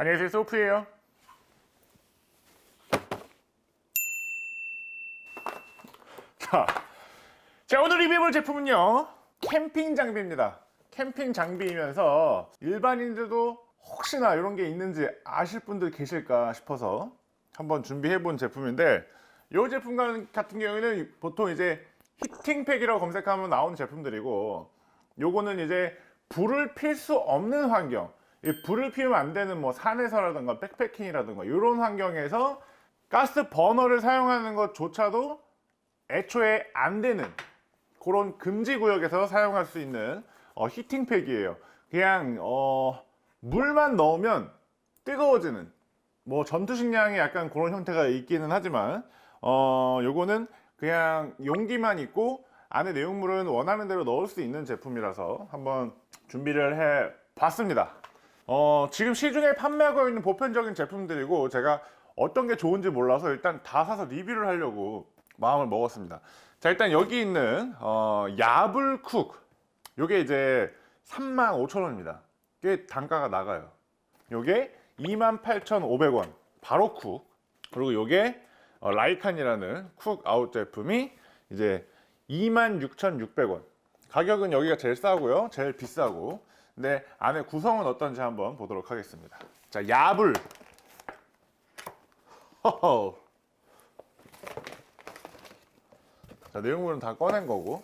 안녕하세요 소프예요. 자, 자 오늘 리뷰해볼 제품은요 캠핑 장비입니다. 캠핑 장비이면서 일반인들도 혹시나 이런 게 있는지 아실 분들 계실까 싶어서 한번 준비해본 제품인데 이 제품 같은 경우에는 보통 이제 히팅팩이라고 검색하면 나오는 제품들이고 요거는 이제 불을 필 수 없는 환경 이 불을 피우면 안 되는 뭐 산에서라든가 백패킹이라든가 이런 환경에서 가스 버너를 사용하는 것조차도 애초에 안 되는 그런 금지 구역에서 사용할 수 있는 어, 히팅팩이에요. 그냥 어, 물만 넣으면 뜨거워지는 뭐 전투식량이 약간 그런 형태가 있기는 하지만 어, 요거는 그냥 용기만 있고 안에 내용물은 원하는 대로 넣을 수 있는 제품이라서 한번 준비를 해 봤습니다. 어, 지금 시중에 판매하고 있는 보편적인 제품들이고 제가 어떤 게 좋은지 몰라서 일단 다 사서 리뷰를 하려고 마음을 먹었습니다. 자, 일단 여기 있는 어, 야불쿡 요게 이제 35,000원입니다. 꽤 단가가 나가요. 요게 28,500원 바로 쿡 그리고 요게 어, 라이칸이라는 쿡 아웃 제품이 이제 26,600원 가격은 여기가 제일 싸고요 제일 비싸고 근데 안에 구성은 어떤지 한번 보도록 하겠습니다. 자 야불. 허허. 자 내용물은 다 꺼낸 거고.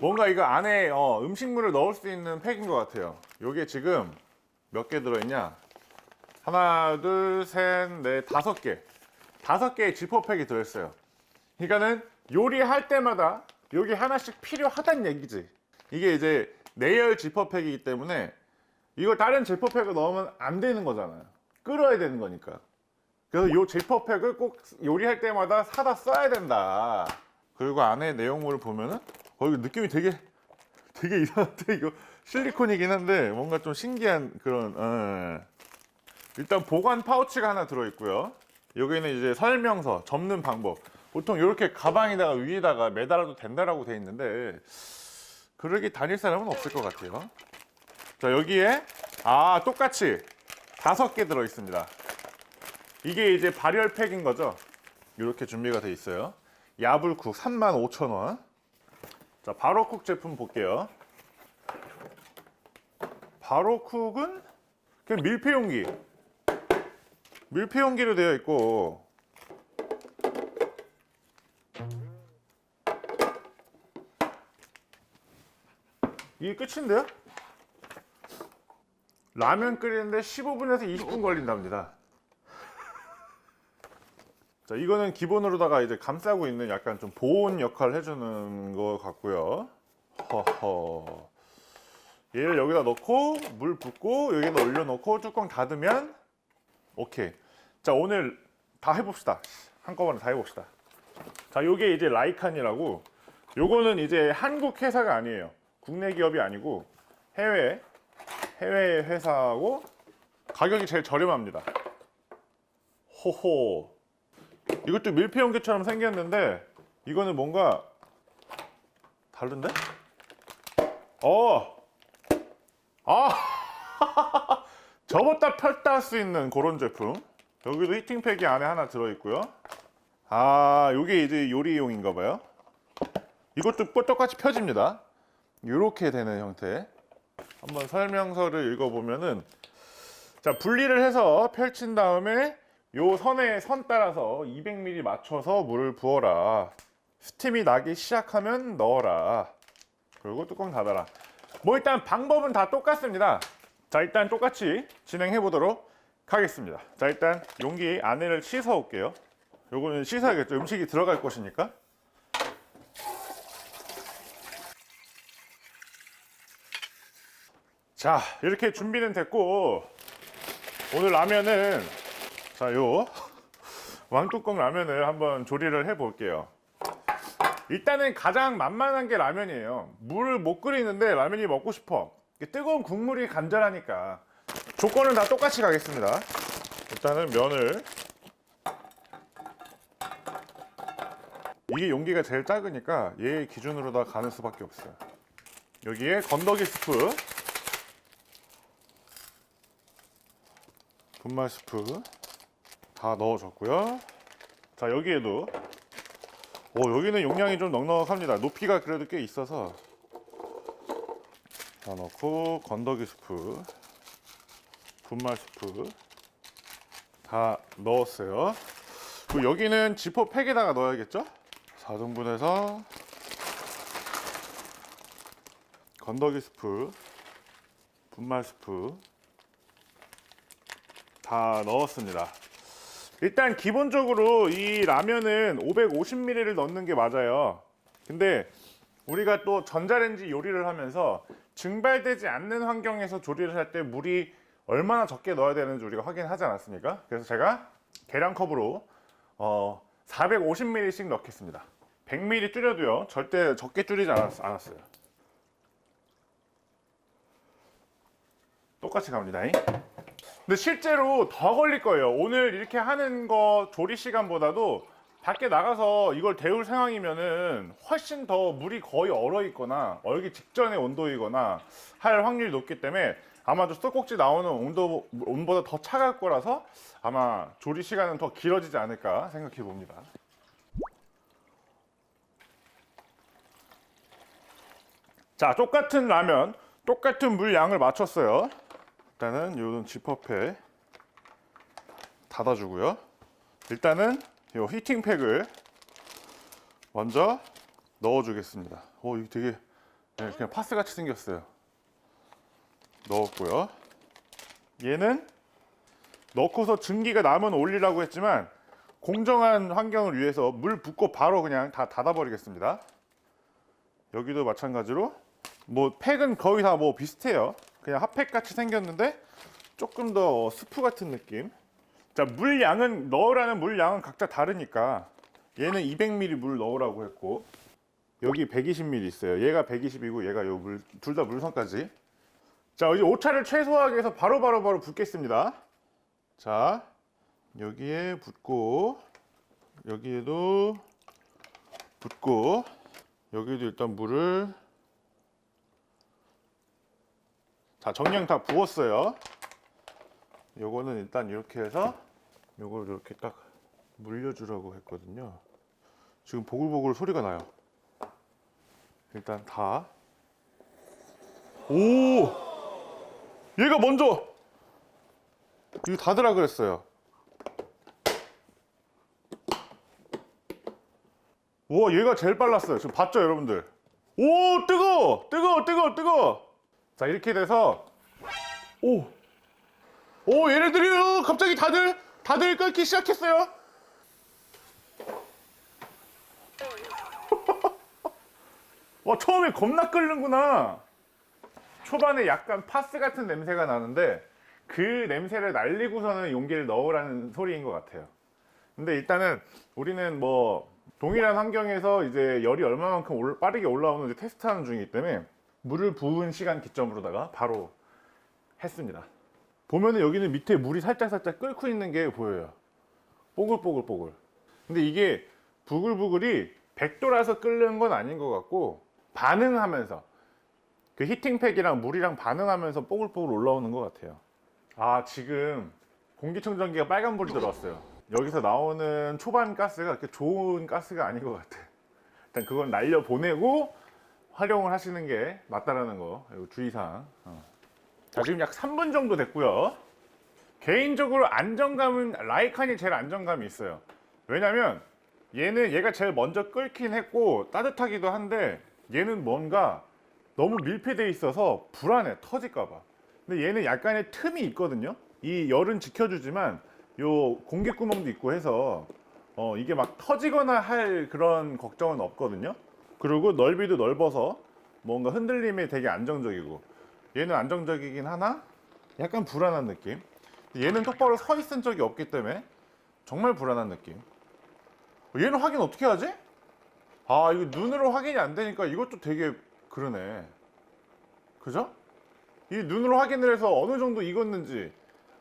뭔가 이거 안에 어, 음식물을 넣을 수 있는 팩인 것 같아요. 요게 지금 몇 개 들어있냐? 하나 둘 셋 넷 다섯 개. 다섯 개의 지퍼팩이 들어있어요. 그러니까는 요리할 때마다 여기 하나씩 필요하단 얘기지. 이게 이제 내열 지퍼팩이기 때문에 이걸 다른 지퍼팩을 넣으면 안 되는 거잖아요. 끓어야 되는 거니까. 그래서 요 지퍼팩을 꼭 요리할 때마다 사다 써야 된다. 그리고 안에 내용물을 보면은 어 이거 느낌이 되게 되게 이상한데? 이거 실리콘이긴 한데 뭔가 좀 신기한 그런 어. 일단 보관 파우치가 하나 들어있고요. 여기는 이제 설명서 접는 방법. 보통 이렇게 가방에다가 위에다가 매달아도 된다라고 돼 있는데 그러기 다닐 사람은 없을 것 같아요. 자 여기에 아 똑같이 다섯 개 들어 있습니다. 이게 이제 발열팩인 거죠? 이렇게 준비가 돼 있어요. 야불쿡 35,000원. 자 바로쿡 제품 볼게요. 바로쿡은 그냥 밀폐용기. 밀폐용기로 되어 있고 이게 끝인데요? 라면 끓이는데 15분에서 20분 걸린답니다. 자, 이거는 기본으로다가 이제 감싸고 있는 약간 좀 보온 역할을 해주는 것 같고요. 허허. 얘를 여기다 넣고 물 붓고 여기다 올려놓고 뚜껑 닫으면 오케이. 자, 오늘 다 해봅시다. 한꺼번에 다 해봅시다. 자, 요게 이제 라이칸이라고 요거는 이제 한국 회사가 아니에요. 국내 기업이 아니고 해외 해외 회사고 가격이 제일 저렴합니다. 호호. 이것도 밀폐 용기처럼 생겼는데 이거는 뭔가 다른데? 어. 아. 접었다 폈다 할 수 있는 그런 제품. 여기도 히팅팩이 안에 하나 들어 있고요. 아, 이게 이제 요리용인가 봐요. 이것도 똑같이 펴집니다. 이렇게 되는 형태. 한번 설명서를 읽어보면은 자 분리를 해서 펼친 다음에 요 선에 선 따라서 200ml 맞춰서 물을 부어라. 스팀이 나기 시작하면 넣어라. 그리고 뚜껑 닫아라. 뭐 일단 방법은 다 똑같습니다. 자 일단 똑같이 진행해 보도록 하겠습니다. 자 일단 용기 안에를 씻어 올게요. 요거는 씻어야겠죠. 음식이 들어갈 것이니까. 자 이렇게 준비는 됐고 오늘 라면은 자 요 왕뚜껑 라면을 한번 조리를 해 볼게요. 일단은 가장 만만한 게 라면이에요. 물을 못 끓이는데 라면이 먹고 싶어. 뜨거운 국물이 간절하니까. 조건은 다 똑같이 가겠습니다. 일단은 면을. 이게 용기가 제일 작으니까 얘 기준으로 다 가는 수밖에 없어요. 여기에 건더기 스프 분말 스프 다 넣어줬고요. 자 여기에도 오 여기는 용량이 좀 넉넉합니다. 높이가 그래도 꽤 있어서 다 넣고 건더기 스프, 분말 스프 다 넣었어요. 그리고 여기는 지퍼 팩에다가 넣어야겠죠? 4등분해서 건더기 스프, 분말 스프 다 넣었습니다. 일단 기본적으로 이 라면은 550ml를 넣는 게 맞아요. 근데 우리가 또 전자레인지 요리를 하면서 증발되지 않는 환경에서 조리를 할 때 물이 얼마나 적게 넣어야 되는지 우리가 확인하지 않았습니까? 그래서 제가 계량컵으로 어, 450ml씩 넣겠습니다. 100ml 줄여도요 절대 적게 줄이지 않았, 않았어요. 똑같이 갑니다. 근데 실제로 더 걸릴 거예요. 오늘 이렇게 하는 거 조리 시간보다도 밖에 나가서 이걸 데울 상황이면은 훨씬 더 물이 거의 얼어 있거나 얼기 직전의 온도이거나 할 확률이 높기 때문에 아마도 수도꼭지 나오는 온도 온보다 더 차가울 거라서 아마 조리 시간은 더 길어지지 않을까 생각해 봅니다. 자, 똑같은 라면, 똑같은 물 양을 맞췄어요. 일단은 요런 지퍼팩 닫아주고요. 일단은 요 히팅팩을 먼저 넣어주겠습니다. 오, 이게 되게 네, 그냥 파스 같이 생겼어요. 넣었고요. 얘는 넣고서 증기가 나면 올리라고 했지만 공정한 환경을 위해서 물 붓고 바로 그냥 다 닫아버리겠습니다. 여기도 마찬가지로 뭐 팩은 거의 다 뭐 비슷해요. 그냥 핫팩 같이 생겼는데 조금 더 스프 같은 느낌. 자, 물 양은 넣으라는 물 양은 각자 다르니까 얘는 200ml 물 넣으라고 했고 여기 120ml 있어요. 얘가 120이고 얘가 요 물 둘 다 물성까지. 자, 이제 오차를 최소화하기 위해서 바로 바로 바로 붓겠습니다. 자, 여기에 붓고 여기에도 붓고 여기도 일단 물을 자 정량 다 부었어요. 요거는 일단 이렇게 해서 요걸 이렇게 딱 물려주라고 했거든요. 지금 보글보글 소리가 나요. 일단 다. 오! 얘가 먼저! 이거 닫으라 그랬어요. 와, 얘가 제일 빨랐어요. 지금 봤죠, 여러분들? 오, 뜨거! 뜨거! 뜨거! 뜨거! 자, 이렇게 돼서 오! 오, 얘네들이 갑자기 다들 다들 끓기 시작했어요. 와, 처음에 겁나 끓는구나. 초반에 약간 파스 같은 냄새가 나는데 그 냄새를 날리고서는 용기를 넣으라는 소리인 것 같아요. 근데 일단은 우리는 뭐 동일한 환경에서 이제 열이 얼마만큼 올- 빠르게 올라오는지 테스트하는 중이기 때문에 물을 부은 시간 기점으로다가 바로 했습니다. 보면은 여기는 밑에 물이 살짝 살짝 끓고 있는 게 보여요. 뽀글뽀글뽀글. 근데 이게 부글부글이 100도라서 끓는 건 아닌 것 같고 반응하면서 그 히팅팩이랑 물이랑 반응하면서 뽀글뽀글 올라오는 것 같아요. 아 지금 공기청정기가 빨간불이 들어왔어요. 여기서 나오는 초반 가스가 그렇게 좋은 가스가 아닌 것 같아. 일단 그건 날려 보내고 활용을 하시는 게 맞다라는 거 주의사항. 어. 자 지금 약 3분 정도 됐고요. 개인적으로 안정감은 라이칸이 제일 안정감이 있어요. 왜냐면 얘는 얘가 제일 먼저 끓긴 했고 따뜻하기도 한데 얘는 뭔가 너무 밀폐돼 있어서 불안해 터질까봐. 근데 얘는 약간의 틈이 있거든요. 이 열은 지켜주지만 요 공기 구멍도 있고 해서 어 이게 막 터지거나 할 그런 걱정은 없거든요. 그리고 넓이도 넓어서 뭔가 흔들림이 되게 안정적이고 얘는 안정적이긴 하나 약간 불안한 느낌. 얘는 똑바로 서 있은 적이 없기 때문에 정말 불안한 느낌. 얘는 확인 어떻게 하지? 아 이거 눈으로 확인이 안 되니까 이것도 되게 그러네. 그죠? 이 눈으로 확인을 해서 어느 정도 익었는지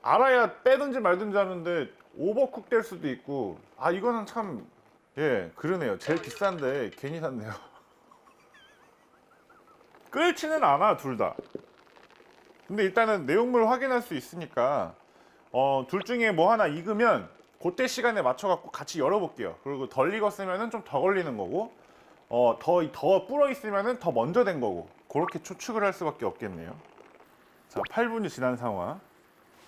알아야 빼든지 말든지 하는데 오버쿡 될 수도 있고 아 이거는 참 예 그러네요 제일 비싼데 괜히 샀네요 끓지는 않아 둘 다 근데 일단은 내용물 확인할 수 있으니까 어, 둘 중에 뭐 하나 익으면 그때 시간에 맞춰 갖고 같이 열어볼게요. 그리고 덜 익었으면은 좀 더 걸리는 거고, 어, 더, 더 불어 있으면은 더 먼저 된 거고, 그렇게 추측을 할 수밖에 없겠네요. 자, 8분이 지난 상황.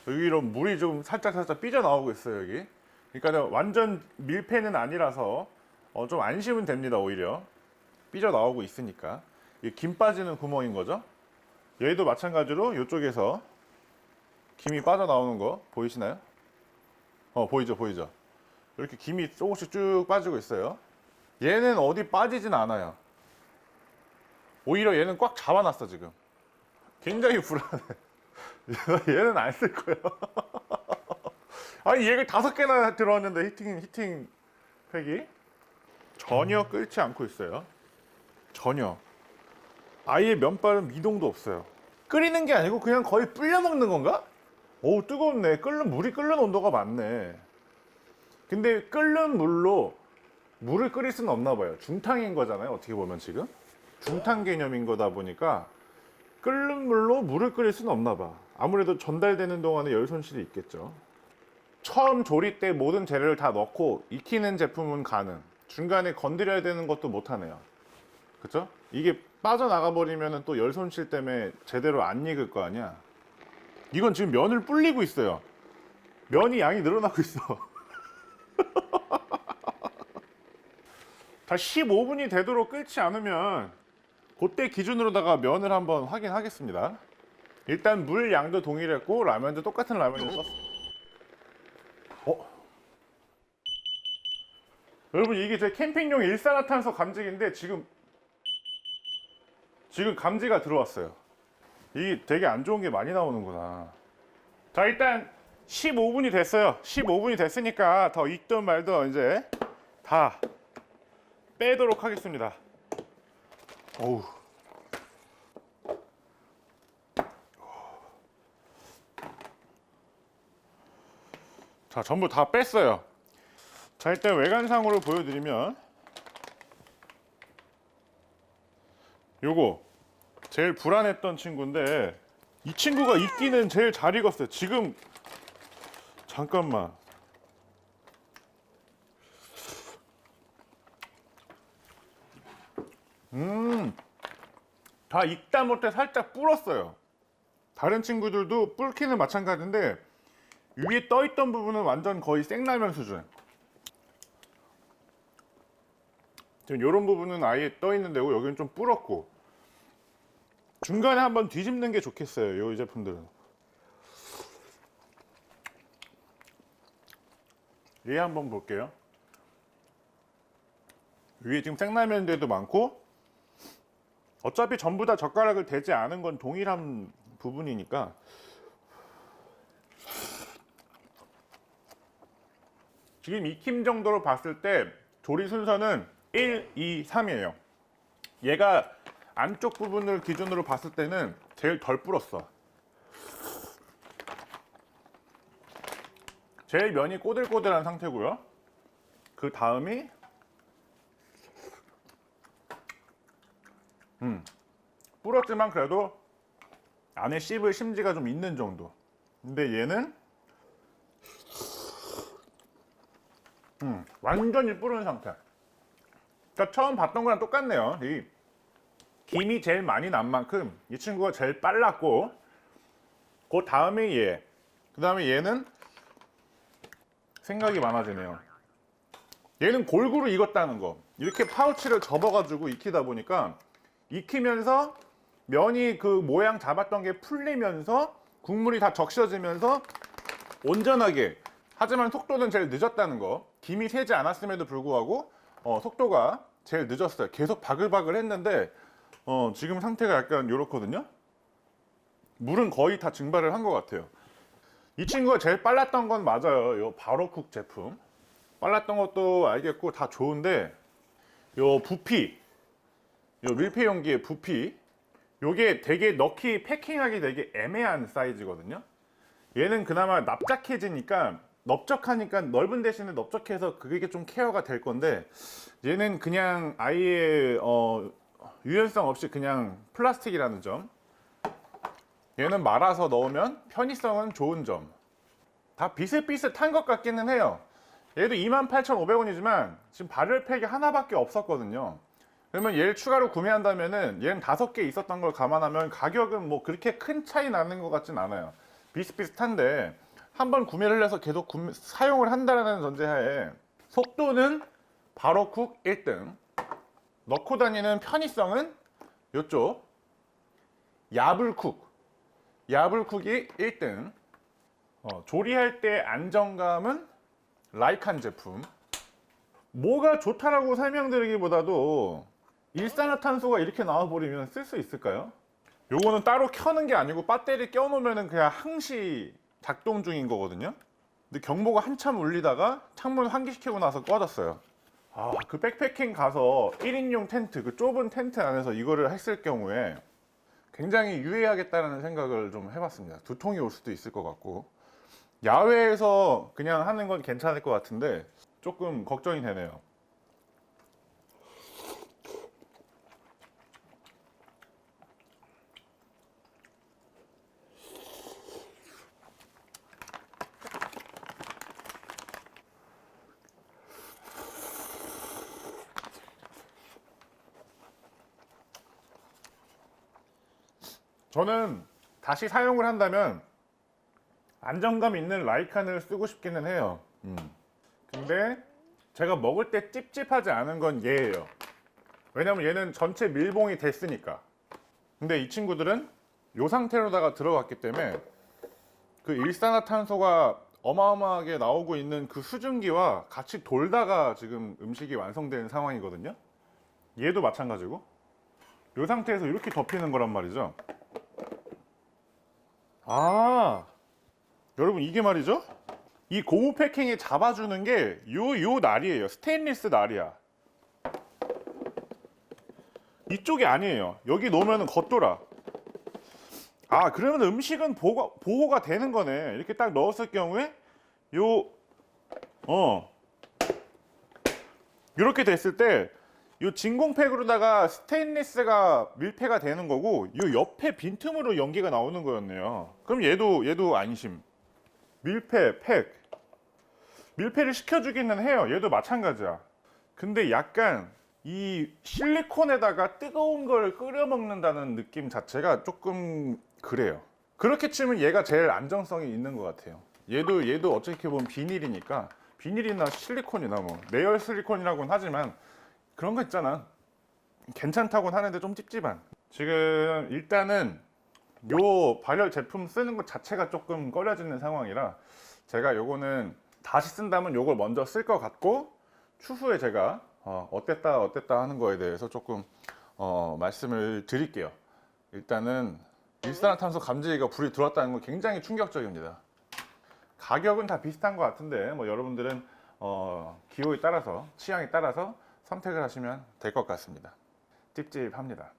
여기로 물이 좀 살짝 살짝 삐져 나오고 있어요, 여기. 그러니까 완전 밀폐는 아니라서 어, 좀 안심은 됩니다, 오히려. 삐져 나오고 있으니까. 이게 김 빠지는 구멍인 거죠. 얘도 마찬가지로 이쪽에서 김이 빠져나오는 거 보이시나요? 어 보이죠 보이죠 이렇게 김이 조금씩 쭉 빠지고 있어요 얘는 어디 빠지진 않아요 오히려 얘는 꽉 잡아놨어 지금 굉장히 불안해 얘는 안 쓸 거예요 아니 얘가 다섯 개나 들어왔는데 히팅 히팅 팩이 전혀 끓지 않고 있어요 전혀 아예 면발은 미동도 없어요. 끓이는 게 아니고 그냥 거의 불려 먹는 건가? 오 뜨겁네. 끓는 물이 끓는 온도가 많네. 근데 끓는 물로 물을 끓일 수는 없나 봐요. 중탕인 거잖아요. 어떻게 보면 지금 중탕 개념인 거다 보니까 끓는 물로 물을 끓일 수는 없나 봐. 아무래도 전달되는 동안에 열 손실이 있겠죠. 처음 조리 때 모든 재료를 다 넣고 익히는 제품은 가능. 중간에 건드려야 되는 것도 못 하네요. 그쵸? 이게 빠져나가 버리면 또 열 손실 때문에 제대로 안 익을 거 아니야. 이건 지금 면을 불리고 있어요. 면이 양이 늘어나고 있어. 다 15분이 되도록 끓지 않으면 그때 기준으로다가 면을 한번 확인하겠습니다. 일단 물 양도 동일했고 라면도 똑같은 라면을 썼어. 어? 여러분 이게 제 캠핑용 일산화탄소 감지기인데 지금 지금 감지가 들어왔어요. 이게 되게 안 좋은 게 많이 나오는구나. 자, 일단 15분이 됐어요. 15분이 됐으니까 더 익든 말든 이제 다 빼도록 하겠습니다. 어우. 자, 전부 다 뺐어요. 자, 일단 외관상으로 보여드리면 요거 제일 불안했던 친구인데 이 친구가 익기는 제일 잘 익었어요. 지금 잠깐만. 음, 다 익다 못해 살짝 불었어요. 다른 친구들도 불기는 마찬가지인데 위에 떠 있던 부분은 완전 거의 생라면 수준. 지금 이런 부분은 아예 떠 있는 데고 여기는 좀 불었고 중간에 한번 뒤집는 게 좋겠어요. 이 제품들은. 얘 한번 볼게요. 위에 지금 생라면들도 많고 어차피 전부 다 젓가락을 대지 않은 건 동일한 부분이니까 지금 익힘 정도로 봤을 때 조리 순서는 1, 2, 3이에요. 얘가 안쪽 부분을 기준으로 봤을 때는 제일 덜 불었어. 제일 면이 꼬들꼬들한 상태고요. 그 다음이 음 불었지만 그래도 안에 씹을 심지가 좀 있는 정도. 근데 얘는 음 완전히 불은 상태. 그러니까 처음 봤던 거랑 똑같네요. 이 김이 제일 많이 난 만큼 이 친구가 제일 빨랐고 그 다음에 얘, 그 다음에 얘는 생각이 많아지네요. 얘는 골고루 익었다는 거. 이렇게 파우치를 접어가지고 익히다 보니까 익히면서 면이 그 모양 잡았던 게 풀리면서 국물이 다 적셔지면서 온전하게 하지만 속도는 제일 늦었다는 거. 김이 새지 않았음에도 불구하고 어, 속도가 제일 늦었어요. 계속 바글바글 했는데 어, 지금 상태가 약간 이렇거든요. 물은 거의 다 증발을 한 것 같아요. 이 친구가 제일 빨랐던 건 맞아요. 요 바로쿡 제품. 빨랐던 것도 알겠고 다 좋은데 요 부피, 요 밀폐 용기의 부피, 요게 되게 넣기 패킹하기 되게 애매한 사이즈거든요. 얘는 그나마 납작해지니까 넓적하니까 넓은 대신에 넓적해서 그게 좀 케어가 될 건데 얘는 그냥 아예 어, 유연성 없이 그냥 플라스틱이라는 점. 얘는 말아서 넣으면 편의성은 좋은 점. 다 비슷비슷한 것 같기는 해요. 얘도 28,500원이지만 지금 발열 팩이 하나밖에 없었거든요. 그러면 얘를 추가로 구매한다면 은 얘는 다섯 개 있었던 걸 감안하면 가격은 뭐 그렇게 큰 차이 나는 것 같진 않아요. 비슷비슷한데 한 번 구매를 해서 계속 구매- 사용을 한다는 전제하에 속도는 바로쿡 1등. 넣고 다니는 편의성은 이쪽. 야불쿡 야불쿡이 1등. 어, 조리할 때 안정감은 라이칸 제품. 뭐가 좋다라고 설명드리기보다도 일산화탄소가 이렇게 나와버리면 쓸 수 있을까요? 요거는 따로 켜는 게 아니고 배터리 껴놓으면 그냥 항시 작동 중인 거거든요 근데 경보가 한참 울리다가 창문 환기시키고 나서 꺼졌어요 아, 그 백패킹 가서 1인용 텐트, 그 좁은 텐트 안에서 이거를 했을 경우에 굉장히 유해하겠다는 생각을 좀 해봤습니다. 두통이 올 수도 있을 것 같고. 야외에서 그냥 하는 건 괜찮을 것 같은데 조금 걱정이 되네요. 저는 다시 사용을 한다면 안정감 있는 라이칸을 쓰고 싶기는 해요. 음. 근데 제가 먹을 때 찝찝하지 않은 건 얘예요. 왜냐면 얘는 전체 밀봉이 됐으니까. 근데 이 친구들은 이 상태로다가 들어갔기 때문에 그 일산화탄소가 어마어마하게 나오고 있는 그 수증기와 같이 돌다가 지금 음식이 완성되는 상황이거든요. 얘도 마찬가지고 이 상태에서 이렇게 덮이는 거란 말이죠. 아, 여러분 이게 말이죠? 이 고무 패킹에 잡아주는 게 요 요 날이에요. 스테인리스 날이야. 이쪽이 아니에요. 여기 놓으면 겉돌아. 아, 그러면 음식은 보호가, 보호가 되는 거네. 이렇게 딱 넣었을 경우에 요, 어, 이렇게 됐을 때 이 진공팩으로다가 스테인리스가 밀폐가 되는 거고 이 옆에 빈틈으로 연기가 나오는 거였네요. 그럼 얘도 얘도 안심. 밀폐 팩 밀폐를 시켜주기는 해요. 얘도 마찬가지야. 근데 약간 이 실리콘에다가 뜨거운 걸 끓여 먹는다는 느낌 자체가 조금 그래요. 그렇게 치면 얘가 제일 안정성이 있는 것 같아요. 얘도 얘도 어떻게 보면 비닐이니까 비닐이나 실리콘이나 뭐 내열 실리콘이라고는 하지만 그런 거 있잖아. 괜찮다고는 하는데 좀 찝찝한. 지금 일단은 요 발열 제품 쓰는 것 자체가 조금 꺼려지는 상황이라 제가 요거는 다시 쓴다면 요걸 먼저 쓸 것 같고 추후에 제가 어, 어땠다 어땠다 하는 거에 대해서 조금 어, 말씀을 드릴게요. 일단은 일산화탄소 감지기가 불이 들어왔다는 건 굉장히 충격적입니다. 가격은 다 비슷한 것 같은데 뭐 여러분들은 어, 기호에 따라서 취향에 따라서 선택을 하시면 될 것 같습니다. 찝찝합니다.